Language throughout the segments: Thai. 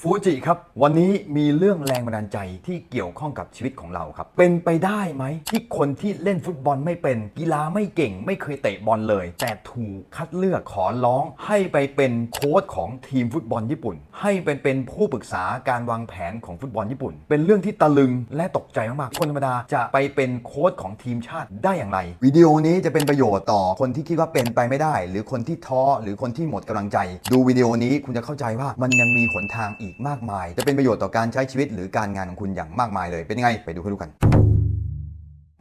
ฟูจิครับ วันนี้มีเรื่องแรงบันดาลใจที่เกี่ยวข้องกับชีวิตของเราครับ เป็นไปได้ไหมที่คนที่เล่นฟุตบอลไม่เป็นกีฬาไม่เก่ง ไม่เคยเตะบอลเลย แต่ถูกคัดเลือกขอร้อง ให้ไปเป็นโค้ชของทีมฟุตบอลญี่ปุ่น ให้เป็นเป็นผู้ปรึกษาการวางแผนของฟุตบอลญี่ปุ่น เป็นเรื่องที่ตะลึงและตกใจมากๆคนธรรมดาจะไปเป็นโค้ชของทีมชาติได้อย่างไร วิดีโอนี้จะเป็นประโยชน์ต่อคนที่คิดว่าเป็นไปไม่ได้ หรือคนที่ท้อหรือคนที่หมดกำลังใจ ดูวิดีโอนี้คุณจะเข้าใจว่ามันยังมีหนทางอีกอีกมากมาย จะเป็นประโยชน์ต่อการใช้ชีวิตหรือการงานของคุณอย่างมากมายเลยเป็นยังไงไปดูให้รู้กัน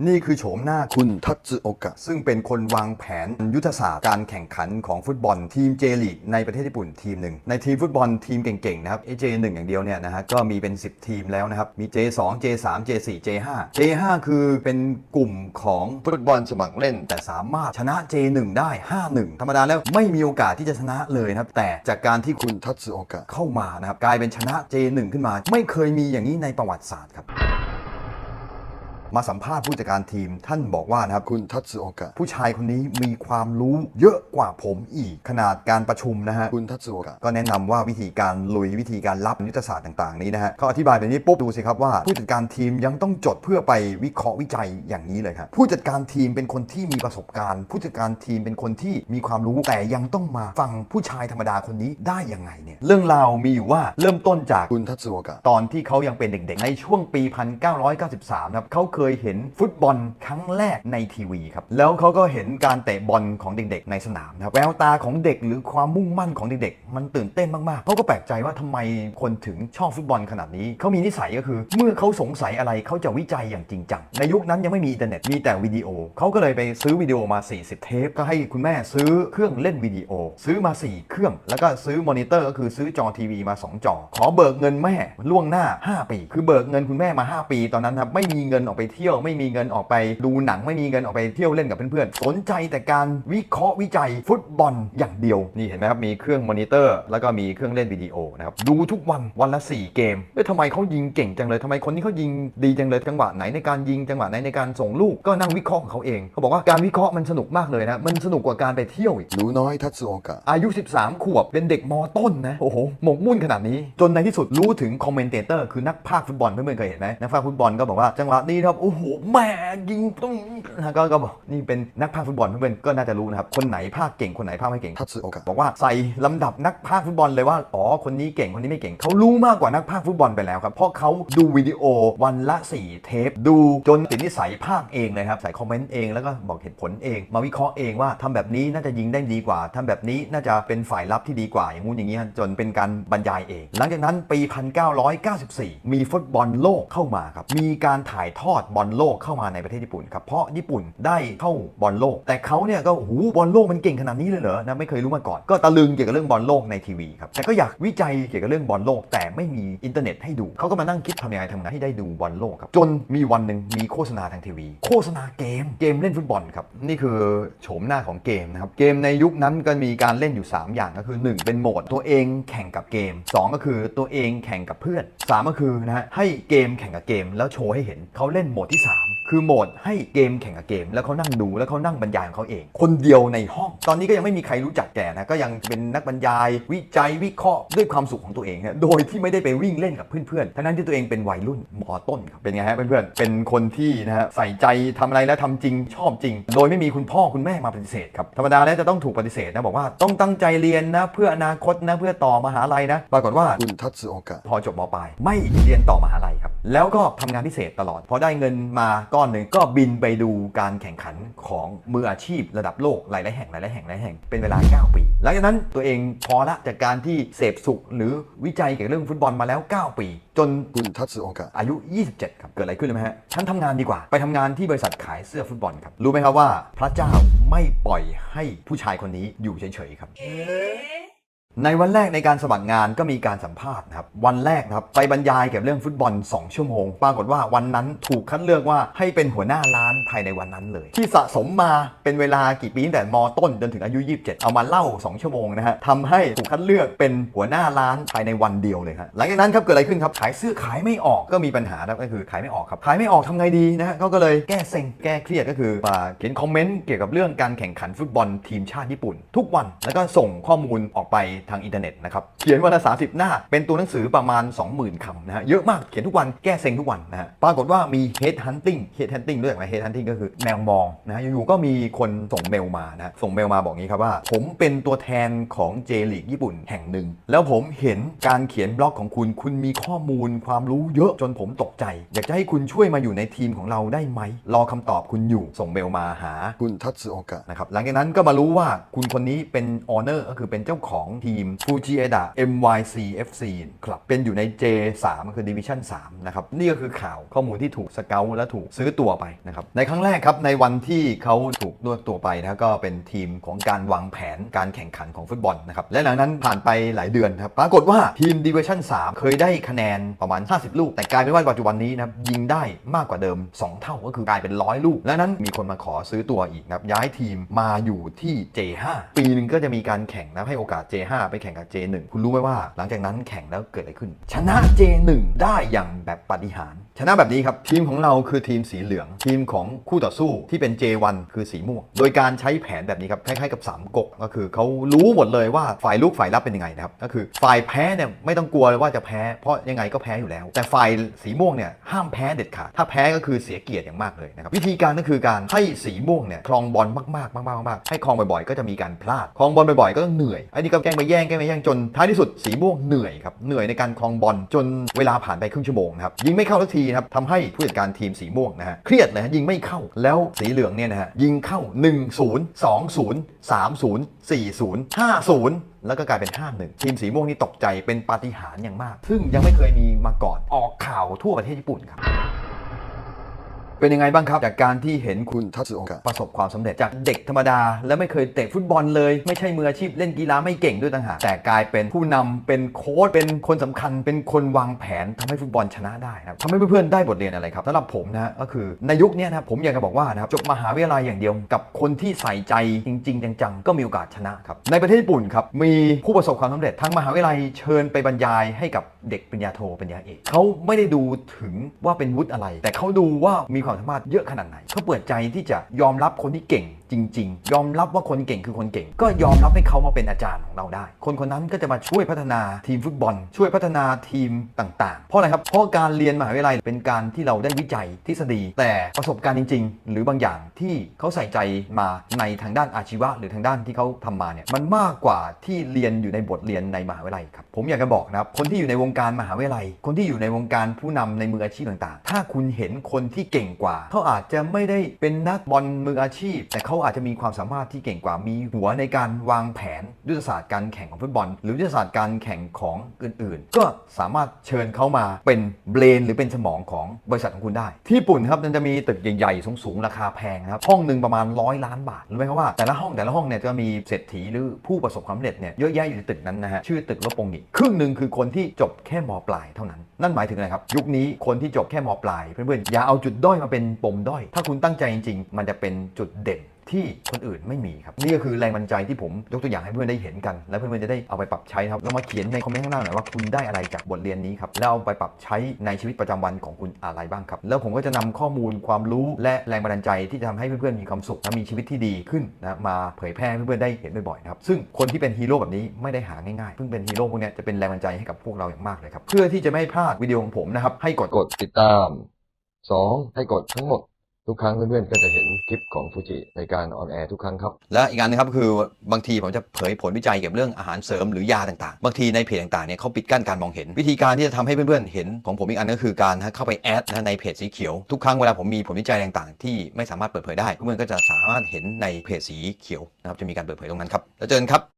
นี่คือโฉมหน้าคุณทัตสึโอกะ ซึ่งเป็นคนวางแผนยุทธศาสตร์การแข่งขันของฟุตบอลทีมเจลีกในประเทศญี่ปุ่นทีมหนึ่ง ในทีมฟุตบอลทีมเก่งๆ นะครับเจหนึ่งอย่างเดียวเนี่ยนะฮะก็มีเป็น 10 ทีมแล้วนะครับ มี J2 J3 J4 J5 J5 คือเป็นกลุ่มของฟุตบอลสมัครเล่น แต่สามารถชนะ J1 ได้ 5-1 ธรรมดาแล้วไม่มีโอกาสที่จะชนะเลยนะครับแต่จากการที่คุณคุณทัตสึโอกะเข้ามานะครับกลายเป็นชนะ J1 ขึ้นมา ไม่เคยมีอย่างนี้ในประวัติศาสตร์ครับ มาสัมภาษณ์ผู้จัดการทีม ท่านบอกว่านะครับคุณทัตสึโอกะผู้ชายคนนี้มีความรู้เยอะกว่าผมอีกขนาดการประชุมนะฮะคุณทัตสึโอกะก็แนะนำว่าวิธีการลุยวิธีการรับยุทธศาสตร์ต่างๆนี้นะฮะเขาอธิบายแบบนี้ปุ๊บดูสิครับว่าผู้จัดการทีมยังต้องจดเพื่อไปวิเคราะห์วิจัยอย่างนี้เลยครับผู้จัดการทีมเป็นคนที่มีประสบการณ์ ผู้จัดการทีมเป็นคนที่มีความรู้แต่ยังต้องมาฟังผู้ชายธรรมดาคนนี้ได้ยังไงเนี่ยเรื่องราวมีอยู่ว่าเริ่มต้นจากคุณทัตสึโอกะตอนที่เขายังเป็นเด็กๆ ในช่วงปี 1993ครับเขาเคยเห็นฟุตบอลครั้งแรกในทีวีครับ แล้วเขาก็เห็นการเตะบอลของเด็กๆ ในสนามนะครับแววตาของเด็กหรือความมุ่งมั่นของเด็กๆ มันตื่นเต้นมากๆเขาก็แปลกใจว่าทำไมคนถึงชอบฟุตบอลขนาดนี้ เขามีนิสัยก็คือ เมื่อเขาสงสัยอะไรเขาจะวิจัยอย่างจริงจัง ในยุคนั้นยังไม่มีอินเทอร์เน็ต มีแต่วิดีโอ เขาก็เลยไปซื้อวิดีโอมา 40 เทป ก็ให้คุณแม่ซื้อเครื่องเล่นวิดีโอ ซื้อมา 4 เครื่อง แล้วก็ซื้อมอนิเตอร์ก็คือซื้อจอทีวีมา 2 จอ ขอเบิกเงินแม่ล่วงหน้า 5 ปี คือเบิกเงินคุณแม่มา 5 ปี ตอนนั้นครับไม่มีเงินออกไปเที่ยวไม่มีเงินออกไป ดูหนังไม่มีเงินออกไปเที่ยวเล่นกับเพื่อนๆสนใจแต่การวิเคราะห์วิจัยฟุตบอลอย่างเดียวนี่เห็นไหมครับมีเครื่องมอนิเตอร์ แล้วก็มีเครื่องเล่นวิดีโอนะครับดูทุกวันวันละ 4 เกมเอ้ยทำไมเขายิงเก่งจังเลยทำไมคนนี้เขายิงดีจังเลยจังหวะไหนในการยิงจังหวะไหนในการส่งลูกก็นั่งวิเคราะห์ของเขาเองเขาบอกว่าการวิเคราะห์มันสนุกมากเลยนะมันสนุกกว่าการไปเที่ยวอีกหนูน้อยทัตสึโอกะอายุ 13 ขวบเป็นเด็กมต้นนะโอ้โหหมกมุ่นขนาดนี้ จนในที่สุดรู้ถึงคอมเมนเตเตอร์คือนักพากย์ฟุตบอลเพื่อนๆเคยเห็นไหมนักพากย์ฟุตบอลก็บอกว่าจังหวะนี้ครับโอ้โหแม่ยิงต้องนะก็ก็บอกนี่เป็นนักพากย์ฟุตบอลเพื่อนๆก็น่าจะรู้นะครับคนไหนพากย์เก่งคนไหนพากย์ไม่เก่งทัตสึโอกะบอกว่าใส่ลำดับนักพากย์ฟุตบอลเลยว่าอ๋อคนนี้เก่งคนนี้ไม่เก่งเขารู้มากกว่านักพากย์ฟุตบอลไปแล้วครับเพราะเขาดูวิดีโอวันละ 4 เทป ดูจนติดนิสัยพากย์เองเลยครับใส่คอมเมนต์เองแล้วก็บอกเหตุผลเอง มาวิเคราะห์เองว่าทำแบบนี้น่าจะยิงได้ดีกว่าทำแบบนี้น่าจะเป็นฝ่ายรับที่ดีกว่าอย่างงู้นอย่างนี้ฮะจนเป็นการบรรยายเอง หลังจากนั้นปี 1994 มีฟุตบอลโลกเข้ามาครับมีการถ่ายทอดบอลโลกเข้ามาในประเทศญี่ปุ่นครับ เพราะญี่ปุ่นได้เข้าบอลโลก แต่เขาเนี่ยก็โอ้โหบอลโลกมันเก่งขนาดนี้เลยเหรอนะไม่เคยรู้มาก่อน ก็ตะลึงเกี่ยวกับเรื่องบอลโลกในทีวีครับแต่ก็อยากวิจัยเกี่ยวกับเรื่องบอลโลก แต่ไม่มีอินเทอร์เน็ตให้ดูเขาก็มานั่งคิดทำยังไงทำไงให้ได้ดูบอลโลกครับจนมีวันหนึ่งมีโฆษณาทางทีวี โฆษณาเกมเกมเล่นฟุตบอลครับนี่คือโฉมหน้าของเกมนะครับเกมในยุคนั้นก็มีการเล่นอยู่ 3 อย่างก็คือ 1 เป็นโหมดตัวเองแข่งกับเกม 2 ก็คือตัวเองแข่งกับเพื่อน 3 ก็คือนะฮะให้เกมแข่งกับเกมแล้วโชว์ให้เห็นเขาเล่นโหมดที่ 3 คือโหมดให้เกมแข่งกับเกม แล้วเขานั่งดูแล้วเขานั่งบรรยายของเขาเอง คนเดียวในห้อง ตอนนี้ก็ยังไม่มีใครรู้จักแกนะก็ยังเป็นนักบรรยายวิจัยวิเคราะห์ด้วยความสุขของตัวเองฮะโดยที่ไม่ได้ไปวิ่งเล่นกับเพื่อนๆทั้งนั้นที่ตัวเองเป็นวัยรุ่นมอต้นครับเป็นไงฮะเพื่อนๆเป็นคนที่นะฮะใส่ใจทำอะไรแล้วทำจริงชอบจริง โดยไม่มีคุณพ่อคุณแม่มาปฏิเสธครับธรรมดาแล้วจะต้องถูกปฏิเสธนะบอกว่าต้องตั้งใจเรียนนะเพื่ออนาคตนะเพื่อต่อมหาลัยนะปรากฏว่าคุณทัตสึโอกะพอจบมปลายไม่เรียนต่อมหาลัย แล้วก็ทำงานพิเศษตลอด พอได้เงินมาก้อนหนึ่งก็บินไปดูการแข่งขันของมืออาชีพระดับโลกหลายๆแห่งหลายๆแห่งหลายๆแห่งเป็นเวลา 9 ปี หลังจากนั้นตัวเองพอละจากการที่เสพสุขหรือวิจัยเกี่ยวกับเรื่องฟุตบอลมาแล้ว 9 ปี จนคุณทัตสึโอกะอายุ 27 ครับ เกิดอะไรขึ้นรู้ไหมฮะฉันทำงานดีกว่า ไปทำงานที่บริษัทขายเสื้อฟุตบอลครับรู้ไหมครับว่า พระเจ้าไม่ปล่อยให้ผู้ชายคนนี้อยู่เฉยๆครับ ในวันแรกในการสมัครงานก็มีการสัมภาษณ์นะครับวันแรกนะครับไปบรรยายเกี่ยวกับเรื่องฟุตบอล 2 ชั่วโมง ปรากฏว่าวันนั้นถูกคัดเลือกว่าให้เป็นหัวหน้าร้านภายในวันนั้นเลย ที่สะสมมาเป็นเวลากี่ปีตั้งแต่มต้นจนถึงอายุ 27 เอามาเล่า 2 ชั่วโมงนะฮะทำให้ถูกคัดเลือกเป็นหัวหน้าร้านภายในวันเดียวเลยฮะหลังจากนั้นครับเกิดอะไรขึ้นครับขายเสื้อขายไม่ออกก็มีปัญหาครับก็คือขายไม่ออกครับขายไม่ออกทำไงดีนะฮะเขาก็เลยแก้เซ็งแก้เครียดก็คือมาเขียนคอมเมนต์เกี่ยวกับเรื่องการแข่งขันฟุตบอลทีมชาติญี่ปุ่น ทุกวันแล้วก็ส่งข้อมูลออกไปทางอินเทอร์เน็ตนะครับ เขียนวันละ 30 หน้า เป็นตัวหนังสือประมาณ 20,000คำนะฮะ เยอะมาก เขียนทุกวัน แก้เซ็งทุกวันนะฮะ ปรากฏว่ามี head hunting head hunting ด้วยไหม head hunting ก็คือแมวมองนะฮะอยู่ๆก็มีคนส่งเมลมานะส่งเมลมาบอกงี้ครับว่า ผมเป็นตัวแทนของเจลีกญี่ปุ่นแห่งหนึ่ง แล้วผมเห็นการเขียนบล็อกของคุณ คุณมีข้อมูลความรู้เยอะจนผมตกใจ อยากจะให้คุณช่วยมาอยู่ในทีมของเราได้ไหม รอคำตอบคุณอยู่ ส่งเมลมาหาคุณทัตสึโอกะนะครับ หลังจากนั้นก็มารู้ว่าคุณคนนี้เป็นออเนอร์ก็คือเป็นเจ้าของทีม Fuji e d a MYC FC ครับเป็นอยู่ใน J3 คือ Division 3นะครับนี่ก็คือข่าวข้อมูลที่ถูกสเกลและถูกซื้อตัวไปนะครับในครั้งแรกครับในวันที่เขาถูกด้วยตัวไปนะก็เป็นทีมของการวางแผนการแข่งขันของฟุตบอลนะครับและหลังนั้นผ่านไปหลายเดือนครับปรากฏว่าทีม Division 3เคยได้คะแนนประมาณ 50 ลูก แต่กลายเป็นว่าปัจจุบันนี้นะครับยิงได้มากกว่าเดิม 2 เท่าก็คือกลายเป็นร้อยลูก และนั้นมีคนมาขอซื้อตัวอีกนะครับย้ายทีมมาอยู่ที่ J5 ปีหนึ่งก็จะมีการแข่งนะให้โอกาส J5 ไปแข่งกับ J1 คุณรู้ไหมว่า หลังจากนั้นแข่งแล้วเกิดอะไรขึ้น ชนะ J1 ได้อย่างแบบปาฏิหาริย์ชนะแบบนี้ครับ ทีมของเราคือทีมสีเหลือง ทีมของคู่ต่อสู้ที่เป็น J1 คือสีม่วง โดยการใช้แผนแบบนี้ครับคล้ายๆกับ 3ก๊กก็คือเขารู้หมดเลยว่าฝ่ายลูกฝ่ายรับเป็นยังไงนะครับก็คือฝ่ายแพ้เนี่ยไม่ต้องกลัวเลยว่าจะแพ้เพราะยังไงก็แพ้อยู่แล้ว แต่ฝ่ายสีม่วงเนี่ยห้ามแพ้เด็ดขาดถ้าแพ้ก็คือเสียเกียรติอย่างมากเลยนะครับวิธีการก็คือการให้สีม่วงเนี่ยคลองบอลมากๆมากๆมากๆให้คลองบ่อยๆก็จะมีการพลาดคลองบอลบ่อยๆก็ต้องเหนื่อยไอ้นี่ก็แกล้งไปย่งแก้ไปแย่งจนท้ายที่สุดสีม่วงเหนื่อยครับเหนื่อยในการคลองบอลจนเวลาผ่านไปครึ่งชั่วโมงนะครับยิงไม่เข้าสักทีครับทำให้ผู้จัดการทีมสีม่วงนะฮะเครียดเลยฮะยิงไม่เข้าแล้วสีเหลืองเนี่ยนะฮะยิงเข้า 1 0 2 0 3 0 4 0 5 0แล้วก็กลายเป็น 5-1 ทีมสีม่วงนี่ตกใจเป็นปาฏิหาริย์อย่างมาก ซึ่งยังไม่เคยมีมาก่อนออกข่าวทั่วประเทศญี่ปุ่นครับ เป็นยังไงบ้างครับ จากการที่เห็นคุณทัตสึโอกะประสบความสำเร็จจากเด็กธรรมดา และไม่เคยเตะฟุตบอลเลย ไม่ใช่มืออาชีพเล่นกีฬาไม่เก่งด้วยต่างหากแต่กลายเป็นผู้นำเป็นโค้ชเป็นคนสำคัญ เป็นคนวางแผนทำให้ฟุตบอลชนะได้นะครับทำให้เพื่อนๆได้บทเรียนอะไรครับสำหรับผมนะก็คือในยุคนี้นะครับผมอยากจะบอกว่านะครับจบมหาวิทยาลัยอย่างเดียว กับคนที่ใส่ใจจริง ๆ จังๆ ก็มีโอกาสชนะครับในประเทศญี่ปุ่นครับมีผู้ประสบความสำเร็จทั้งมหาวิทยาลัยเชิญไปบรรยายให้กับเด็กปริญญาโทปริญญาเอกเขาไม่ได้ดูถึงว่าเป็นวุฒิอะไร แต่เขาดูว่ามีความสามารถเยอะขนาดไหนเขาเปิดใจที่จะยอมรับคนที่เก่ง จริง ๆ ยอมรับว่าคนเก่งคือคนเก่ง ก็ยอมรับให้เขามาเป็นอาจารย์ของเราได้ คนคนนั้นก็จะมาช่วยพัฒนาทีมฟุตบอล ช่วยพัฒนาทีมต่าง ๆ เพราะอะไรครับเพราะการเรียนมหาวิทยาลัยเป็นการที่เราได้วิจัยทฤษฎี แต่ประสบการณ์จริง ๆ หรือบางอย่างที่เขาใส่ใจมาในทางด้านอาชีวะ หรือทางด้านที่เขาทำมาเนี่ยมันมากกว่าที่เรียนอยู่ในบทเรียนในมหาวิทยาลัยครับผมอยากจะบอกนะครับคนที่อยู่ในวงการมหาวิทยาลัย คนที่อยู่ในวงการผู้นำในมืออาชีพต่าง ๆ ถ้าคุณเห็นคนที่เก่งกว่า เขาอาจจะไม่ได้เป็นนักบอลมืออาชีพ แต่เขาอาจจะมีความสามารถที่เก่งกว่ามีหัวในการวางแผนยุทธศาสตร์การแข่งของฟุตบอล หรือยุทธศาสตร์การแข่งของอื่นๆ ก็สามารถเชิญเขามาเป็นเบรนหรือเป็นสมองของบริษัทของคุณได้ ที่ญี่ปุ่นครับมันจะมีตึกใหญ่ๆสูงๆราคาแพงนะครับห้องหนึ่งประมาณร้อยล้านบาทรู้ไหมครับว่าแต่ละห้องแต่ละห้องเนี่ยจะมีเศรษฐีหรือผู้ประสบความสำเร็จเนี่ยเยอะแยะอยู่ในตึกนั้นนะฮะชื่อตึกโลโปงิครึ่งหนึ่งคือคนที่จบแค่มปลายเท่านั้น นั่นหมายถึงอะไรครับยุคนี้คนที่จบแค่มปลายเพื่อนๆอย่าเอาจุดด้อยมาเป็นปมด้อย ถ้าคุณตั้งใจจริงๆ มันจะเป็นจุดเด่นทคนอื่นไม่มีครับ นี่ก็คือแรงบันดาลใจที่ผมยกตัวอย่างให้เพื่อนได้เห็นกัน และเพื่อนๆจะได้เอาไปปรับใช้ครับแล้วมาเขียนในคอมเมนต์ข้างล่างหน่อยว่าคุณได้อะไรจากบทเรียนนี้ครับแล้วเอาไปปรับใช้ในชีวิตประจำวันของคุณอะไรบ้างครับ แล้วผมก็จะนำข้อมูลความรู้และแรงบันดาลใจที่จะทำให้เพื่อนๆมีความสุขและมีชีวิตที่ดีขึ้นนะมาเผยแพร่เพื่อนๆได้เห็นบ่อยๆนะครับซึ่งคนที่เป็นฮีโร่แบบนี้ไม่ได้หาง่ายๆเพิ่งเป็นฮีโร่พวกนี้จะเป็นแรงบันดาลใจให้กับพวกเราอย่างมากเลยครับเพื่อที่จะไม่พลาดวิดีโอของผมนะครับให้กดกดติดตาม 2. ให้กดทั้งหมด ทุกครั้งเพื่อนๆก็จะเห็นคลิปของฟูจิในการออนแอร์ทุกครั้งครับ และอีกอันนึงครับคือบางทีผมจะเผยผลวิจัยเกี่ยวกับเรื่องอาหารเสริมหรือยาต่างๆ บางทีในเพจต่างๆเนี่ยเขาปิดกั้นการมองเห็น วิธีการที่จะทำให้เพื่อนๆเห็นของผมอีกอันก็คือการเข้าไปแอดในเพจสีเขียวทุกครั้งเวลาผมมีผลวิจัยต่างๆ ที่ไม่สามารถเปิดเผยได้เพื่อนๆก็จะสามารถเห็นในเพจสีเขียวนะครับจะมีการเปิดเผยตรงนั้นครับแล้วเจอกันครับ